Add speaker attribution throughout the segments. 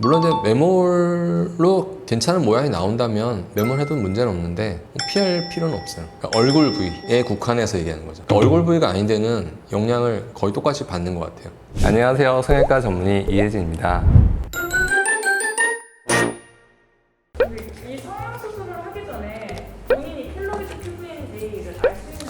Speaker 1: 물론 이제 메몰로 괜찮은 모양이 나온다면 메몰해도 문제는 없는데 피할 필요는 없어요. 그러니까 얼굴 부위에 국한해서 얘기하는 거죠. 그러니까 얼굴 부위가 아닌 데는 영양을 거의 똑같이 받는 것 같아요.
Speaker 2: 안녕하세요. 성형외과 전문의 이혜진입니다.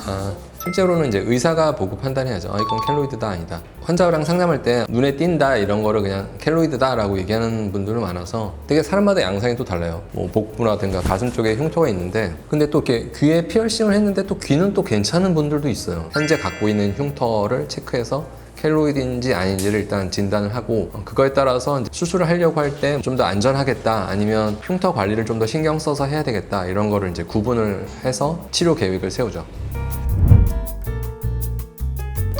Speaker 1: 아, 실제로는 이제 의사가 보고 판단해야죠. 아, 이건 켈로이드다 아니다. 환자랑 상담할 때 눈에 띈다 이런 거를 그냥 켈로이드다라고 얘기하는 분들은 많아서 되게 사람마다 양상이 또 달라요. 뭐 복부라든가 가슴 쪽에 흉터가 있는데 근데 또 이렇게 귀에 피어싱을 했는데 또 귀는 또 괜찮은 분들도 있어요. 현재 갖고 있는 흉터를 체크해서 켈로이드인지 아닌지를 일단 진단을 하고 어, 그거에 따라서 수술을 하려고 할 때 좀 더 안전하겠다 아니면 흉터 관리를 좀 더 신경 써서 해야 되겠다 이런 거를 이제 구분을 해서 치료 계획을 세우죠.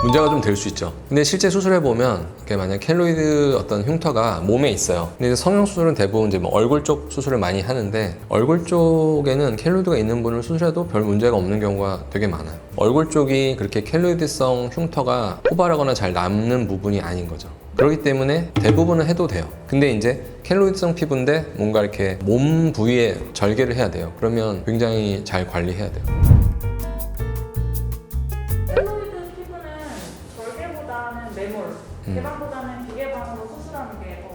Speaker 1: 문제가 좀 될 수 있죠. 근데 실제 수술해 보면 만약 켈로이드 어떤 흉터가 몸에 있어요. 근데 성형 수술은 대부분 이제 뭐 얼굴 쪽 수술을 많이 하는데 얼굴 쪽에는 켈로이드가 있는 분을 수술해도 별 문제가 없는 경우가 되게 많아요. 얼굴 쪽이 그렇게 켈로이드성 흉터가 포발하거나 잘 남는 부분이 아닌 거죠. 그렇기 때문에 대부분은 해도 돼요. 근데 이제 켈로이드성 피부인데 뭔가 이렇게 몸 부위에 절개를 해야 돼요. 그러면 굉장히 잘 관리해야 돼요.
Speaker 3: 매몰,
Speaker 1: 음.
Speaker 3: 개방보다는 비개방으로 수술하는 게더.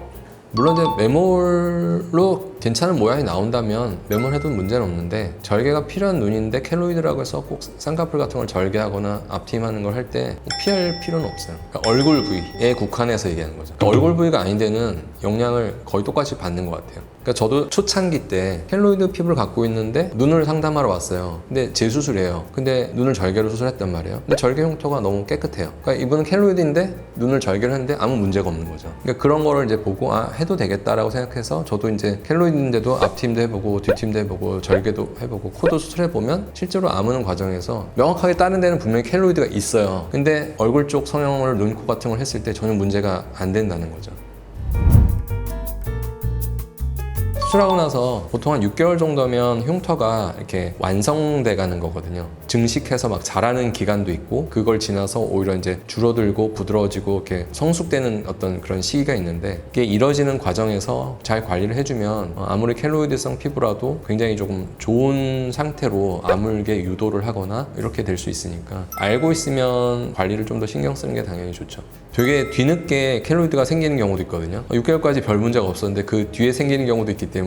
Speaker 1: 물론 이제 메몰로 괜찮은 모양이 나온다면 메몰해도 문제는 없는데 절개가 필요한 눈인데 켈로이드라고 해서 꼭 쌍꺼풀 같은 걸 절개하거나 앞트임하는 걸 할 때 피할 필요는 없어요. 그러니까 얼굴 부위에 국한해서 얘기하는 거죠. 그러니까 얼굴 부위가 아닌 데는 영양을 거의 똑같이 받는 것 같아요. 그러니까 저도 초창기 때 켈로이드 피부를 갖고 있는데 눈을 상담하러 왔어요. 근데 재수술이에요. 근데 눈을 절개로 수술했단 말이에요. 근데 절개 흉터가 너무 깨끗해요. 그러니까 이분은 켈로이드인데 눈을 절개를 했는데 아무 문제가 없는 거죠. 그러니까 그런 거를 이제 보고 아 해도 되겠다라고 생각해서 저도 이제 켈로이드 인데도 앞팀도 해보고 뒷팀도 해보고 절개도 해보고 코도 수술해보면 실제로 아무는 과정에서 명확하게 다른 데는 분명히 켈로이드가 있어요. 근데 얼굴 쪽 성형을 눈, 코 같은 걸 했을 때 전혀 문제가 안 된다는 거죠. 수술하고 나서 보통 한 6개월 정도면 흉터가 이렇게 완성돼 가는 거거든요. 증식해서 막 자라는 기간도 있고 그걸 지나서 오히려 이제 줄어들고 부드러워지고 이렇게 성숙되는 어떤 그런 시기가 있는데 이게 이뤄지는 과정에서 잘 관리를 해주면 어, 아무리 켈로이드성 피부라도 굉장히 조금 좋은 상태로 아물게 유도를 하거나 이렇게 될 수 있으니까 알고 있으면 관리를 좀 더 신경 쓰는 게 당연히 좋죠. 되게 뒤늦게 켈로이드가 생기는 경우도 있거든요. 6개월까지 별 문제가 없었는데 그 뒤에 생기는 경우도 있기 때문에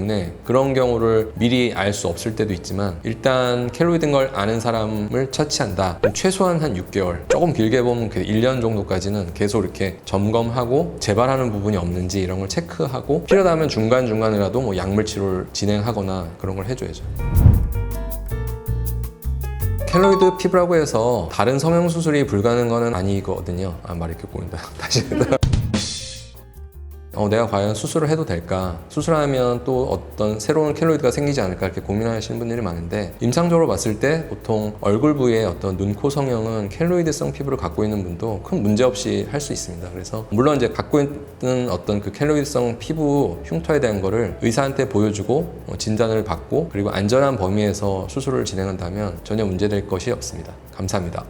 Speaker 1: 그런 경우를 미리 알 수 없을 때도 있지만 일단 켈로이드인 걸 아는 사람을 처치한다. 최소한 한 6개월, 조금 길게 보면 그 1년 정도까지는 계속 이렇게 점검하고 재발하는 부분이 없는지 이런 걸 체크하고 필요하다면 중간중간이라도 뭐 약물 치료를 진행하거나 그런 걸 해줘야죠. 켈로이드 피부라고 해서 다른 성형 수술이 불가능한 거는 아니거든요. 아, 말 이렇게 보인다. 다시. 어, 내가 과연 수술을 해도 될까? 수술하면 또 어떤 새로운 켈로이드가 생기지 않을까? 이렇게 고민하시는 분들이 많은데, 임상적으로 봤을 때 보통 얼굴 부위의 어떤 눈, 코 성형은 켈로이드성 피부를 갖고 있는 분도 큰 문제 없이 할 수 있습니다. 그래서, 물론 이제 갖고 있는 어떤 그 켈로이드성 피부 흉터에 대한 거를 의사한테 보여주고, 어, 진단을 받고, 그리고 안전한 범위에서 수술을 진행한다면 전혀 문제될 것이 없습니다. 감사합니다.